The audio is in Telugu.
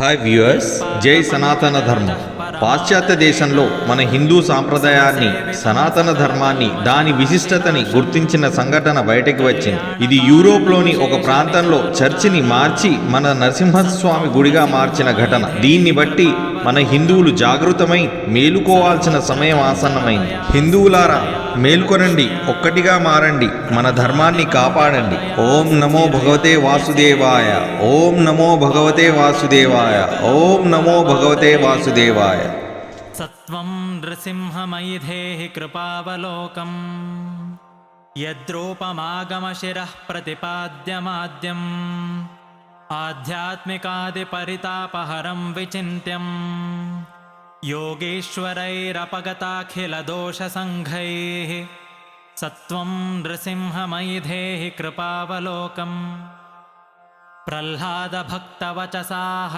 హాయ్ వ్యూయర్స్ జై సనాతన ధర్మం. పాశ్చాత్య దేశంలో మన హిందూ సాంప్రదాయాన్ని సనాతన ధర్మాన్ని దాని విశిష్టతని గుర్తించిన సంఘటన బయటకు వచ్చింది. ఇది యూరోప్లోని ఒక ప్రాంతంలో చర్చిని మార్చి మన నరసింహస్వామి గుడిగా మార్చిన ఘటన. దీన్ని బట్టి మన హిందువులు జాగృతమై మేలుకోవాల్సిన సమయం ఆసన్నమైంది హిందువులారా మేల్కొనండి ఒక్కటిగా మారండి మన ధర్మాన్ని కాపాడండి ఓం నమో భగవతే వాసుదేవాయ ఓం నమో భగవతే వాసుదేవాయ ఓం నమో భగవతే వాసుదేవాయ सत्त्वं नृसिंहमयिधेः कृपावलोकम् यद्रूपमागमशिरः प्रतिपाद्यमाद्यम् आध्यात्मिकादिपरितापहरं विचिन्त्यम्। योगीश्वरैरपगताखिलदोषसङ्घैः। सत्त्वं नृसिंहमयिधेः कृपावलोकम्। प्रह्लादभक्तवचसाः